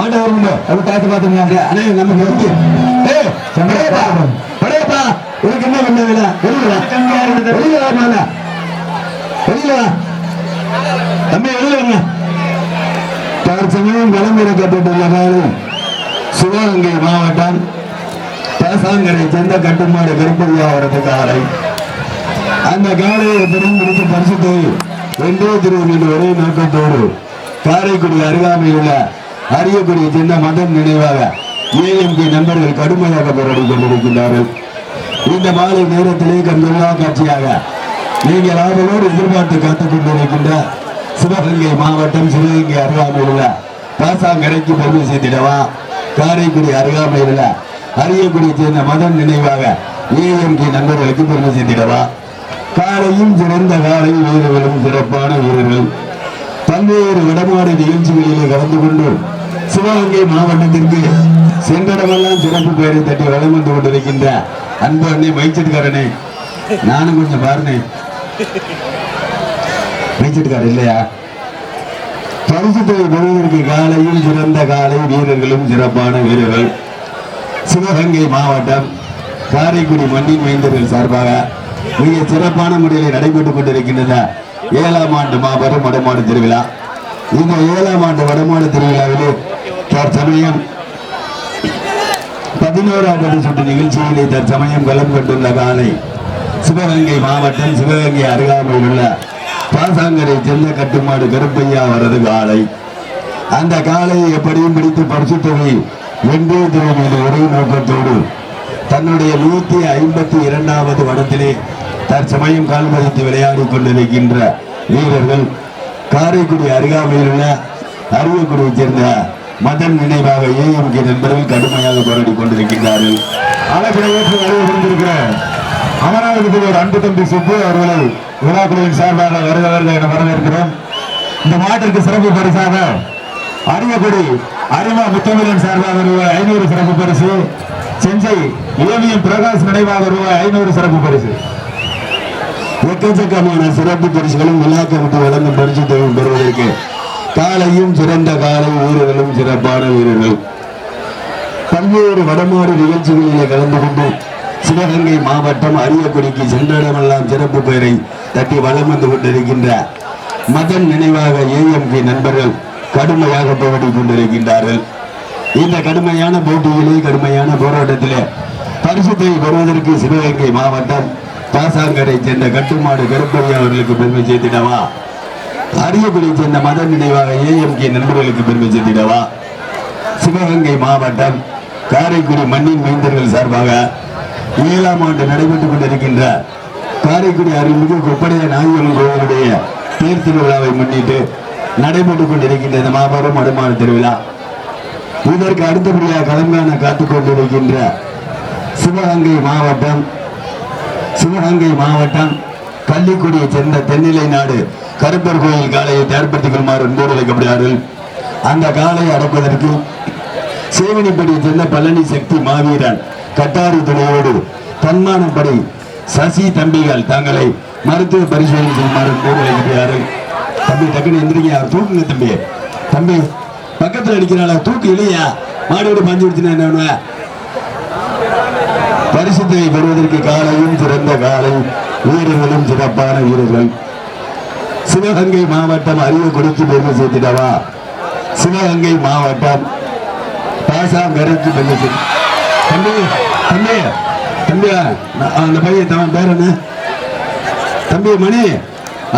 மாட்டா வருங்க அப்படி பார்த்து பார்த்துங்க அண்ணே நமக்கு வந்து ஏ படையப்பா படையப்பா உனக்கு என்ன பண்ண வேலை? வெளியில வா. வெளியில வா. மேல வெளியில தம்பி வெளியில வாங்க தற்சமயம் களமிறக்கப்பட்டுள்ள காலை சிவகங்கை மாவட்டம் பேசாங்கரை சேர்ந்த கட்டுமாடு கருப்பதியா வரது காலை அந்த காலையை எப்படியும் முடித்து பரிசுத்தை வென்றே திருவிழில் ஒரே நோக்கத்தோடு காரைக்குடி அருகாமையில் உள்ள அரியக்குடி சின்ன மதம் நினைவாக. ஏஎம்கே நண்பர்கள் கடுமையாக போராடி கொண்டிருக்கின்றார்கள். இந்த மாலை நேரத்திலே கண்கொள்ளா காட்சியாக நீங்கள் ஆவலோடு எதிர்பார்த்து காத்துக் கொண்டிருக்கின்ற சிவகங்கை மாவட்டம் சிவகங்கை அருகாமையில் உள்ள பாசாங்கரைக்கு பெருமை சேர்த்திடவா காரைக்குடி அருகாமையில் உள்ள அரியக்குடி சேர்ந்த மதம் நினைவாக ஏஎம்கே நண்பர்களுக்கு பெருமை சேர்த்திடவா காலையும் சிறந்த காலை வீரர்களும் சிறப்பான வீரர்கள். பல்வேறு வடமாடு நிகழ்ச்சிகளிலே கலந்து கொண்டு சிவகங்கை மாவட்டத்திற்கு சென்றடமெல்லாம் சிறப்பு பெயரை தட்டி வளம் வந்து கொண்டிருக்கின்ற அன்பு அண்ணே மைச்சட்டுக்காரனே. நானும் கொஞ்சம் பாருனே மைச்சட்டுக்காரர் இல்லையா? பரிசுத்தை பெறுவதற்கு காலையில் சிறந்த காலை வீரர்களும் சிறப்பான வீரர்கள். சிவகங்கை மாவட்டம் காரைக்குடி மண்ணின் மைந்தர்கள் சார்பாக மிக சிறப்பான முறையில் நடைபெற்றுக் கொண்டிருக்கின்றன. ஏழாம் ஆண்டு மாபெரும் வடமாடு திருவிழா. இந்த ஏழாம் ஆண்டு வடமாடு திருவிழாவிலே தற்சமயம் பதினோராவது சுற்று நிகழ்ச்சியிலே தற்சமயம் கலம் கொண்டுள்ள காலை சிவகங்கை மாவட்டம் சிவகங்கை அருகாமையில் உள்ள பாசாங்கரை செல்ல கட்டுமாடு கருப்பையா வரது காலை. அந்த காலையை எப்படியும் பிடித்து பரிசுத்தவை வென்றே திருவிழி ஒரே நோக்கத்தோடு தன்னுடைய நூத்தி ஐம்பத்தி இரண்டாவது வடத்திலே தற்சமயம் கால் மதித்து விளையாடி கொண்டிருக்கின்ற வீரர்கள் காரைக்குடி அருகாமையில் உள்ள அரியக்குடியைச் சேர்ந்த மதன் நினைவாக ஏஎம்கே நண்பர்கள் கடுமையாக போராடி கொண்டிருக்கின்றார்கள். அழைப்பினை ஏற்று வருகை புரிந்திருக்கிற ஒரு அன்பு தம்பி சுப்பு அவர்களை விழாக்குழுவின் சார்பாக வருக என வரவேற்கிறோம். இந்த மாட்டிற்கு சிறப்பு பரிசாக அரியக்குடி அரிமா முத்தமிழன் சார்பாக ரூபாய் ஐநூறு சிறப்பு பரிசு செஞ்சை ஏவிஎம் பிரகாஷ் நினைவாக ரூபாய் ஐநூறு சிறப்பு பரிசு. எக்கச்சக்கமான சிறப்பு பரிசுகளும் விழாக்கமிட்டு வழங்கும் பரிசு தேவை பெறுவதற்கு காலையும் சிறந்த காலை வீரர்களும் சிறப்பான வீரர்கள். பல்வேறு வடமாடு நிகழ்ச்சிகளிலே கலந்து கொண்டு சிவகங்கை மாவட்டம் அரியக்குடிக்கு சென்றடமெல்லாம் சிறப்பு பெயரை தட்டி வலம் வந்து கொண்டிருக்கின்ற மதன் நினைவாக ஏஎம்கே நண்பர்கள் கடுமையாக போராடி கொண்டிருக்கின்றார்கள். இந்த கடுமையான போட்டியிலே கடுமையான போராட்டத்திலே பரிசுத்தை பெறுவதற்கு சிவகங்கை மாவட்டம் பாசாங்கரை சேர்ந்த கட்டுமாடு கருப்பையா அவர்களுக்கு பெருமை சேர்த்திடவா? அரியக்குடி சேர்ந்த மத நினைவாக ஏஎம்கே நண்பர்களுக்கு பெருமை சேர்த்திடவா? சிவகங்கை மாவட்டம் காரைக்குடி மண்ணின் மைந்தர்கள் சார்பாக ஏழாம் ஆண்டு நடைபெற்றுக் கொண்டிருக்கின்ற காரைக்குடி அருள்மிகு கொப்படைய நாயகன் கோவிலுடைய தேர் திருவிழாவை முன்னிட்டு நடைபெற்றுக் கொண்டிருக்கின்ற இந்த மாபெரும் மடுமான திருவிழா. இதற்கு அடுத்தபடியாக கலங்கான காத்துக் கொண்டிருக்கின்ற சிவகங்கை மாவட்டம் சிவகங்கை மாவட்டம் கள்ளிக்குடியை சேர்ந்த தென்னிலை நாடு கருப்பர் கோயில் காலையை தயார்படுத்திக் கொள்ளுமாறு அன்போடு அழைக்கப்படுகிறார்கள். அந்த காலையை அடைப்பதற்கு சேவனிப்படியை சேர்ந்த பழனி சக்தி மாவீரன் கட்டாரி துணையோடு தன்மானப்படி சசி தம்பிகள் தங்களை மருத்துவ பரிசோதனை செய்யுமாறு அன்போடு அழைக்கப்படுகிறார்கள். தம்பி டக்குன்னு எந்திரிங்க. தூக்குங்க தம்பி. தம்பி பக்கத்துல அடிக்கிறாளா தூக்கு இல்லையா? மாடியோடு பஞ்சு விடுச்சுன்னா என்ன பண்ணுவ? பரிசுத்தை பெறுவதற்கு காலையும் சிறந்த காலை வீரர்களும் சிறப்பான வீரர்கள். சிவகங்கை மாவட்டம் அறிவு கொடுத்து பெருமை சேர்த்துட்டவா? சிவகங்கை மாவட்டம். பாசாங்கரைக்கு பெருமை சேர்த்து தம்பி தம்பி தம்பியா அந்த பையன் தவன் பேர் என்ன? தம்பி மணி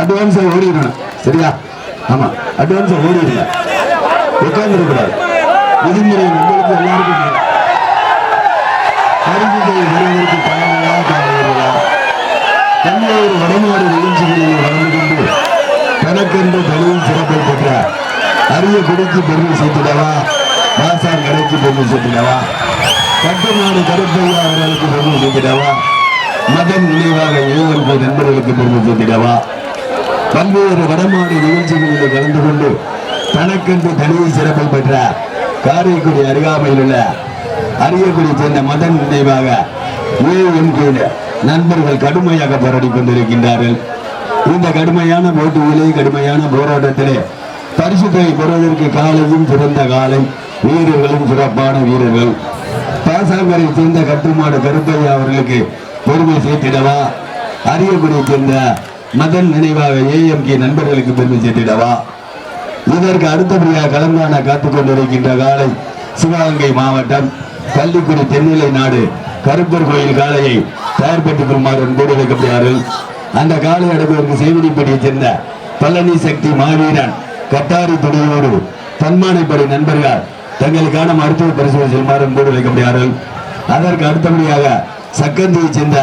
அட்வான்ஸ் ஓடிடணும். சரியா? ஆமா அட்வான்ஸ் ஓடிடுங்க. உட்கார்ந்து கூடாது விதிமுறை நம்மளுக்கு எல்லாருக்கும் அறிவிக்கை வருவதற்கு பயனாக தமிழர் வடநாடு வடமாடு நிகழ்ச்சிகளில் வளர்ந்து கொண்டு தனக்கென்று தலையில் சிறப்பை பெற்ற அரிய குடிக்கு பெருமை சேர்த்துடவா? மாசார் கடைக்கு பெருமை சேர்த்துடவா? கட்டுமாடு கருப்பையா அவர்களுக்கு பெருமை சேர்த்துடவா? மதன் நினைவாக ஏஎம்பி நண்பர்களுக்கு பெருமை சேர்த்திடவா? பல்வேறு வடமாடு நிகழ்ச்சிகளில் கலந்து கொண்டு தனக்கென்று தலையில் சிறப்பை பெற்ற காரைக்குடி அருகாமையில் உள்ள அரியக்குடி சேர்ந்த மதன் நினைவாக ஏஎம்கே நண்பர்கள் கடுமையாக போராடி கொண்டிருக்கின்றார்கள். இந்த கடுமையான போட்டியிலே கடுமையான போராட்டத்திலே பரிசுத்தை பெறுவதற்கு காலையும் சிறந்த காலை வீரர்களும் சிறப்பான வீரர்கள். பாசாங்கரை சேர்ந்த கட்டுமாடு கருப்பையா அவர்களுக்கு பெருமை சேர்த்திடவா? அரியக்குடியை சேர்ந்த மதன் நினைவாக ஏஎம்கே நண்பர்களுக்கு பெருமை சேர்த்திடவா? இதற்கு அடுத்தபடியாக கலந்தான காத்துக் கொண்டிருக்கின்ற காலை சிவகங்கை மாவட்டம் கள்ளிக்குடி தென்னிலை நாடு கருப்பர் கோயில் காலையை தயார் பெற்றுக் கொள்ளுமாறு அன்போடு வைக்கப்படுகிறார்கள் அந்த காலை அடைப்பதற்கு செய்வதிப்படியைச் சேர்ந்த பழனி சக்தி மாவீரன் கட்டாரி துணையோடு தன்மானைப்படை நண்பர்கள் தங்களுக்கான மருத்துவ பரிசோதனை செய்யுமாறு அன்போடு வைக்கப்படுகிறார்கள். அதற்கு அடுத்தபடியாக சக்கந்தியைச் சேர்ந்த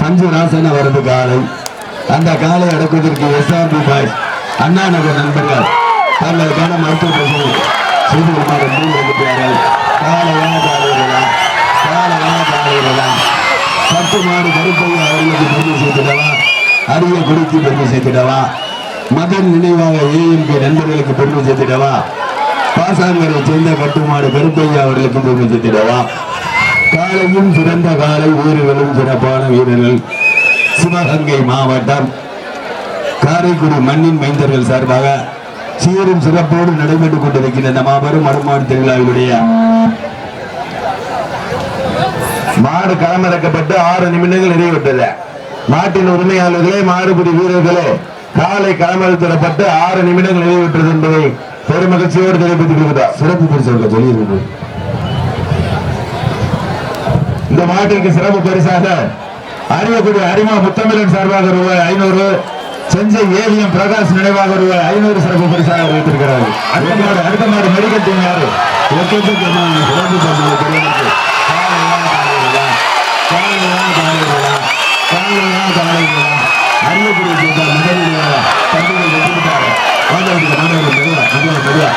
பஞ்சு ராசன காலை. அந்த காலை அடக்குவதற்கு எஸ்ஆர்பி பாய் அண்ணா நகர் நண்பர்கள் தங்களுக்கான மருத்துவ பரிசோதனை செய்து கொள்ளுமாறு அன்போடு வைக்கப்படுகிறார்கள். காலையா காலைகளா காலையா காலைகளா பத்து மாடு கருப்பையா அவர்களுக்கு பதிவு சேர்த்திடவா அரிய குடிக்கு பெருமை சேர்த்திடவா? மகன் நினைவாக ஏஎம்கே நண்பர்களுக்கு பெருமை சேர்த்திடவா? பாசாங்கரை சேர்ந்த கட்டுமாடு கருப்பையா அவர்களுக்கு பெருமை சேர்த்திடவா? காலையும் சிறந்த காலை வீரர்களும் சிறப்பான வீரர்கள். சிவகங்கை மாவட்டம். காரைக்குடி மண்ணின் மைந்தர்கள் சார்பாக சீரும் சிறப்போடு நடைபெற்றுக் கொண்டிருக்கின்ற இந்த மாபெரும் மறுமாடு திருவிழாவினுடைய மாடு களமிறக்கப்பட்டு ஆறு நிமிடங்கள் நிறைவேற்றது. நாட்டின் உரிமையாளர்களே மாறுபடி வீரர்களே காலை களமிறக்கப்பட்டு ஆறு நிமிடங்கள் நிறைவேற்றது என்பதை பெருமகிழ்ச்சியோடு தெரிவித்துக் கொள்கிறார் சிறப்பு பரிசு சொல்லியிருக்கிறது இந்த மாட்டிற்கு சிறப்பு பரிசாக அறியக்கூடிய அரிமா முத்தமிழன் சார்பாக ரூபாய் ஐநூறு செஞ்சை ஏவிஎம் பிரகாஷ் நினைவாக ரூபாய் ஐநூறு சிறப்பு பரிசாக வைத்திருக்கிறார்கள் அடுத்த மாடு அடுத்த மாடு மெடிக்கல் டீம் யாரு சிறப்பு காலையா காலைகளா, காலையா காலைகளா, அரியக்குடி சேர்ந்த முதலில் தம்பிகள் வெற்றிவிட்டார்கள். மாணவர்கள், மாணவர்கள், மெதுவா, மெதுவா, மெதுவா.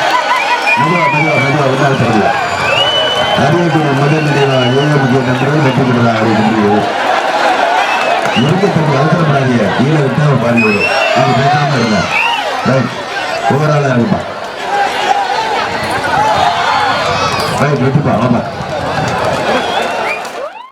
மெதுவா, மெதுவா, மெதுவா, உட்கார சொல்லுங்க. அரியக்குடி முதல் நிலைவா ஏஎம்கே நண்பர்கள் வெற்றி பெற்றதாக அறிவிக்கின்றது. இருக்கத்தக்க அவசரப்படாதீங்க கீழே விட்டா பாருங்க இது பேசாம இருங்க ரைட் ஓவராலா இருப்பா ரைட் விட்டுப்பா வாப்பா